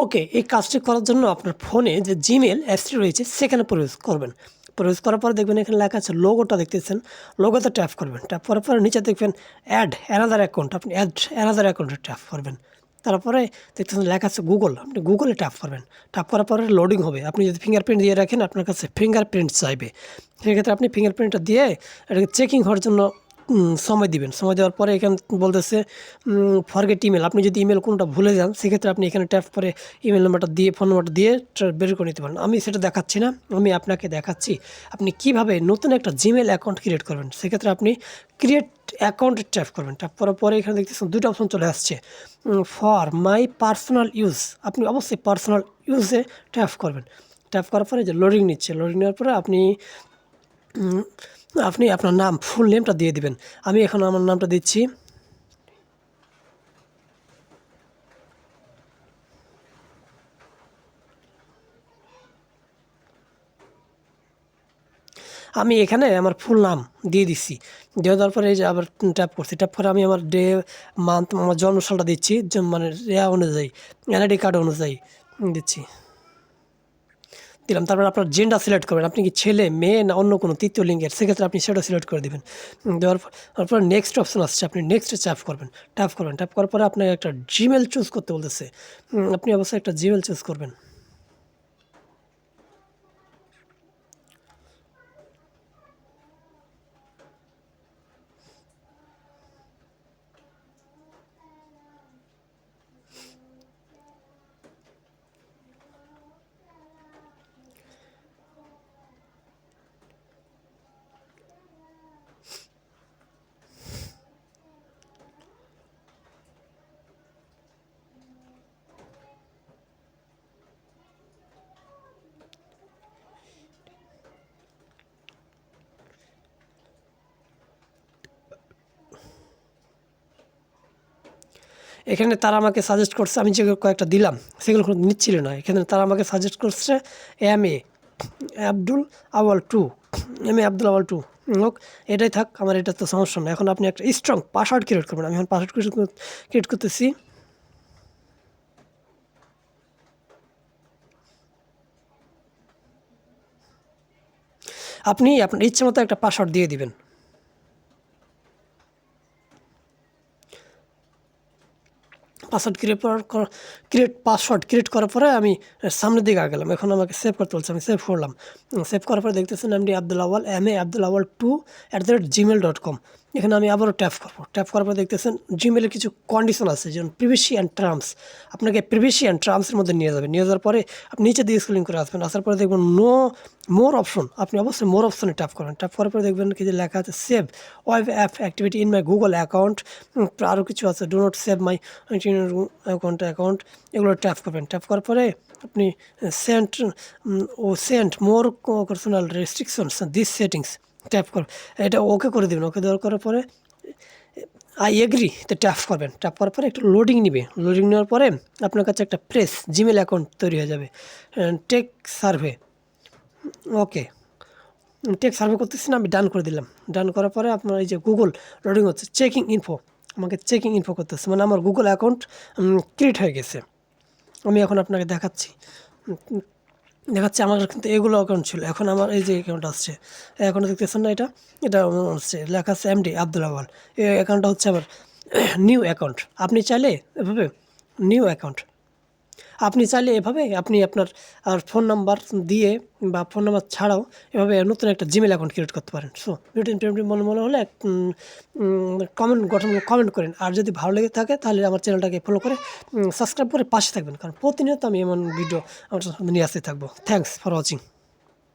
ওকে, এই কাজটি করার জন্য আপনার ফোনে যে জিমেল অ্যাপসটি রয়েছে, সেখানে প্রবেশ করবেন। প্রবেশ করার পর দেখবেন এখানে লেখা আছে লোগোটা দেখতেছেন লোগোতে ট্যাপ করবেন। ট্যাপ করার পরে নিচে দেখবেন অ্যাড অ্যানাদার অ্যাকাউন্ট আপনি অ্যাড অ্যানাদার অ্যাকাউন্টে ট্যাপ করবেন। তারপরে দেখতেছেন লেখা আছে গুগল আপনি গুগলে ট্যাপ করবেন। ট্যাপ করার পরে লোডিং হবে। আপনি যদি ফিঙ্গারপ্রিন্ট দিয়ে রাখেন, আপনার কাছে ফিঙ্গারপ্রিন্ট চাইবে। সেক্ষেত্রে আপনি ফিঙ্গারপ্রিন্টটা দিয়ে এটাকে চেকিং হওয়ার জন্য সময় দিবেন। সময় দেওয়ার পরে এখানে বলতেছে ফরগেট ইমেল আপনি যদি ইমেল কোনটা ভুলে যান, সেক্ষেত্রে আপনি এখানে ট্যাপ করে ইমেল নাম্বারটা দিয়ে ফোন নাম্বারটা দিয়ে বের করে নিতে পারেন। আমি সেটা দেখাচ্ছি না, আমি আপনাকে দেখাচ্ছি। আপনি কীভাবে নতুন একটা জিমেল অ্যাকাউন্ট ক্রিয়েট করবেন, সেক্ষেত্রে আপনি ক্রিয়েট অ্যাকাউন্ট ট্যাপ করবেন। ট্যাপ করার পরে এখানে দেখতেছেন দুটো অপশন চলে আসছে। ফর মাই পার্সোনাল ইউজ আপনি অবশ্যই পার্সোনাল ইউজে ট্যাপ করবেন। ট্যাপ করার পরে যে লোডিং নিচ্ছে লোডিং নেওয়ার পরে আপনি আপনি আপনার নাম ফুল নেমটা দিয়ে দিবেন। আমি এখন আমার নামটা দিচ্ছি। আমি এখানে আমার ফুল নাম দিয়ে দিচ্ছি। দিয়ে দেওয়ার পরে এই যে আবার ট্যাপ করছি। ট্যাপ করে আমি আমার ডে মান্থ আমার জন্মসালটা দিচ্ছি। মানে রেয়া অনুযায়ী এনআইডি কার্ড অনুযায়ী দিচ্ছি। দিলাম, তারপর আপনার জেন্ডার সিলেক্ট করবেন। আপনি কি ছেলে, মেয়ে না অন্য কোনো তৃতীয় লিঙ্গের? সেক্ষেত্রে আপনি সেটা সিলেক্ট করে দেবেন। দেওয়ার পর তারপর নেক্সট অপশন আসছে, আপনি নেক্সটে ট্যাপ করবেন। ট্যাপ করবেন। ট্যাপ করার পরে আপনাকে একটা জিমেল চুজ করতে বলতেছে। আপনি অবশ্যই একটা জিমেল চুজ করবেন। এখানে তারা আমাকে সাজেস্ট করছে, আমি যে কয়েকটা দিলাম, সেগুলো কোনো নিচ্ছিল না। এখানে তারা আমাকে সাজেস্ট করছে M A, Abdul Awal two, M A Abdul Awal two. হোক, এটাই থাক, আমার এটা তো সমস্যা না এখন আপনি একটা স্ট্রং পাসওয়ার্ড ক্রিয়েট করবেন। আমি এখন পাসওয়ার্ড ক্রিয়েট করতেছি। আপনি আপনার ইচ্ছে মতো একটা পাসওয়ার্ড দিয়ে দিবেন। পাসওয়ার্ড ক্রিয়েট করার ক্রিয়েট পাসওয়ার্ড ক্রিয়েট করার পরে আমি সামনের দিকে গেলাম। এখন আমাকে সেভ করতে বলছে, আমি সেভ করলাম। সেভ করার পরে দেখতেছেন, আমি Abdul Awal M A Abdul Awal two at the rate Gmail dot com এখানে আমি আবারও ট্যাপ করব। ট্যাপ করার পরে দেখতেছেন জিমেলের কিছু কন্ডিশন আছে, যেমন প্রিভেসি অ্যান্ড টার্মস আপনাকে প্রিভেসি অ্যান্ড টার্মসের মধ্যে নিয়ে যাবে। নিয়ে যাওয়ার পরে আপনি নিচে দিয়ে স্ক্রিন করে আসবেন। আসার পরে দেখবেন নো মোর অপশন আপনি অবশ্যই মোর অপশনে ট্যাপ করবেন ট্যাপ করার পরে দেখবেন কি যে লেখা আছে save web app activity in my Google account আরও কিছু আছে। Do not save my account account এগুলো ট্যাপ করবেন। ট্যাপ করার পরে আপনি sent oh sent more personal restrictions this settings tap কর। এটা ওকে করে দেবেন। ওকে দেওয়ার করার পরে আই এগ্রি তো ট্যাপ করবেন। ট্যাপ করার পরে একটু লোডিং নিবে। লোডিং নেওয়ার পরে আপনার কাছে একটা প্রেস জিমেল অ্যাকাউন্ট তৈরি হয়ে যাবে। Take survey okay take survey করতেছি না, আমি ডান করে দিলাম। ডান করার পরে আপনার এই যে গুগল লোডিং হচ্ছে চেকিং ইনফো আমাকে চেকিং ইনফো করতেছে। মানে আমার গুগল অ্যাকাউন্ট ক্রিয়েট হয়ে গেছে। আমি এখন আপনাকে দেখাচ্ছি। দেখাচ্ছি আমার কিন্তু এগুলো অ্যাকাউন্ট ছিল। এখন আমার এই যে অ্যাকাউন্ট আসছে এখন দেখতেছেন না এটা? এটা আসছে লেখা আছে এমডি আব্দুল আহ্বান এই অ্যাকাউন্টটা হচ্ছে আমার নিউ অ্যাকাউন্ট আপনি চাইলে এভাবে নিউ অ্যাকাউন্ট আপনি চাইলে এভাবে আপনি আপনার, আর ফোন নাম্বার দিয়ে বা ফোন নাম্বার ছাড়াও এভাবে নতুন একটা জিমেল অ্যাকাউন্ট ক্রিয়েট করতে পারেন। সো ভিডিও মনে মনে হলে কমেন্ট গঠন কমেন্ট করেন। আর যদি ভালো লেগে থাকে, তাহলে আমার চ্যানেলটাকে ফলো করে সাবস্ক্রাইব করে পাশে থাকবেন। কারণ প্রতিনিয়ত আমি এমন ভিডিও আমার সামনে নিয়ে আসতে থাকব। Thanks for watching